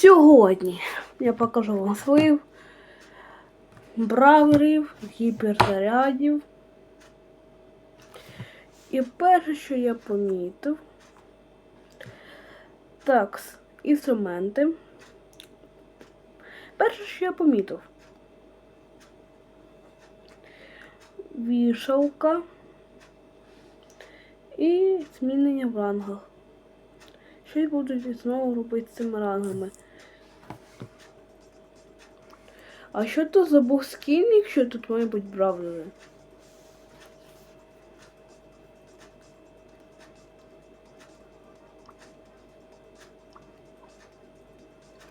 сьогодні я покажу вам своїх браверів, гіперзарядів. І перше, що я помітив, так, інструменти. Перше, що я помітив. Вішалка і змінення в рангах. Щось будуть знову робити з цими рангами. А що то за був скін, якщо тут має бути бравлери?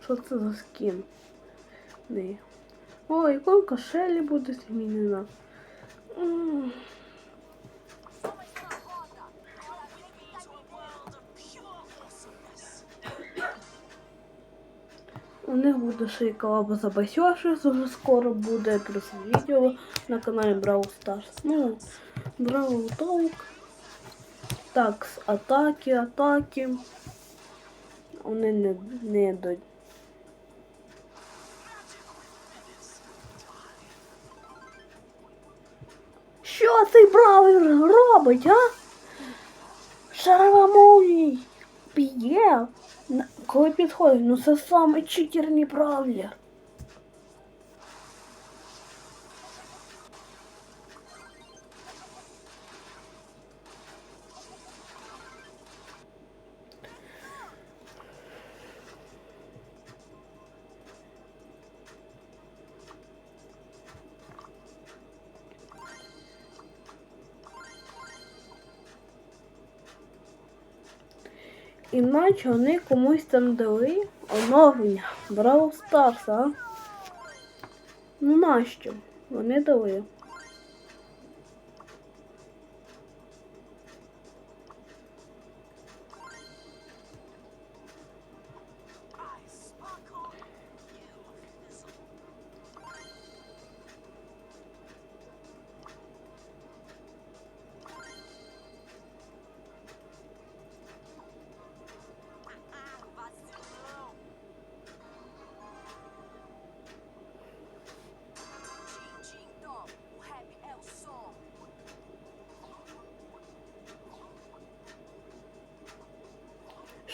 Що це за скін? Не. О, іконка Шелі буде змінена. У них буде ще і колаба за Басьошес, уже скоро буде плюс відео на каналі Brawl Stars. Ну, Brawl Talk. Так, атаки, атаки. Вони не, не до. Що цей бравер робить, а? Шаровамовій б'є. Коли підходить, ну це самий читерний бравлер. Іначе вони комусь там дали оновлення Бравл Старса, а? Ну нащо? Вони дали.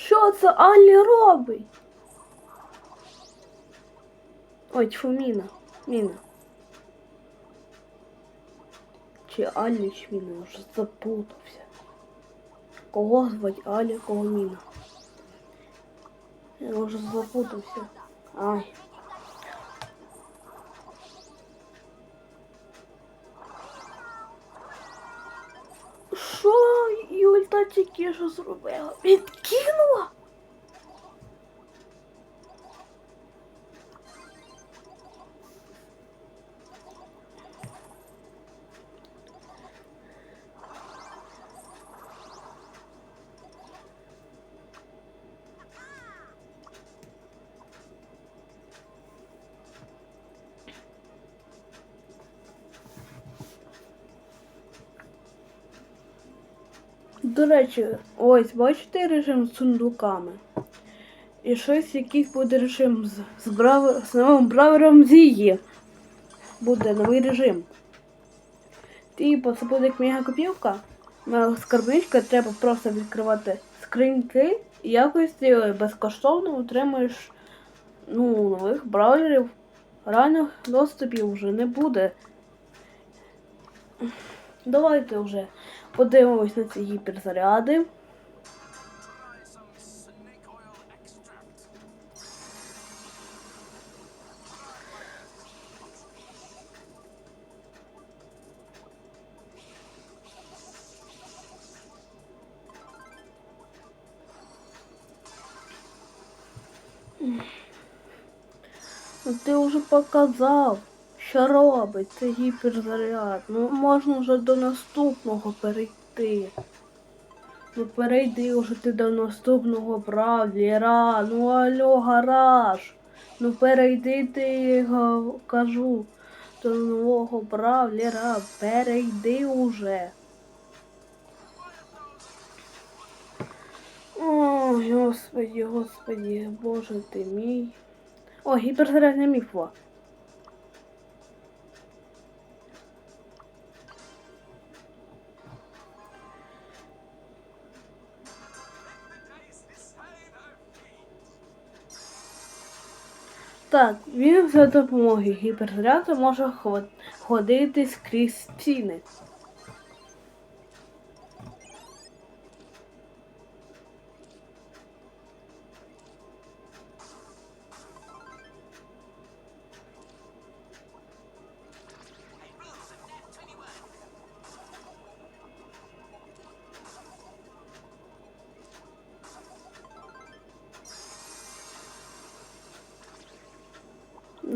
Що це Аллі робить? Ой, тьфу, Міна. Міна. Чи Аллі чи Міна, я вже запутався. Кого звати Алі, кого Міна? Я вже запутався. Ай. Тільки що зробила? Відкинула? До речі, ось бачите режим з сундуками. І щось якийсь буде режим з, з, брав... з новим бравером Зії. Буде новий режим. Типу, це буде як мега копілка. На скарбничка треба просто відкривати скриньки і якось ти безкоштовно отримуєш ну, нових браулерів. Ранних доступів вже не буде. Давайте вже подивимось на ці гіперзаряди. Ну, Ти вже показав, що робить цей гіперзаряд. Ну можна вже до наступного перейти. Ну перейди вже ти до наступного бравлера. Ну алло, гараж. Ну перейди ти кажу. До нового бравлера. Перейди уже. Ой, господи, господи, боже ти мій. О, гіперзарядна міфа. Так, він за допомогою гіперзаряду може ход- ходити скрізь стіни.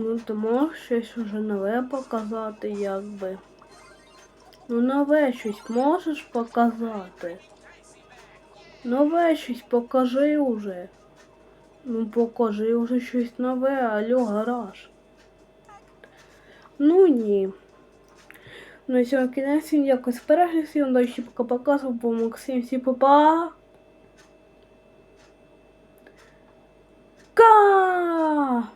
Ну, ти можеш щось уже нове показати, якби. Ну нове щось можеш показати. Нове щось покажи уже. Ну покажи уже щось нове, алло, гараж. Ну ні. Ну і сьогодні кінець, всім дякую за перегляд, всім далі пока показував, бо Максим, всі па-па! Ка!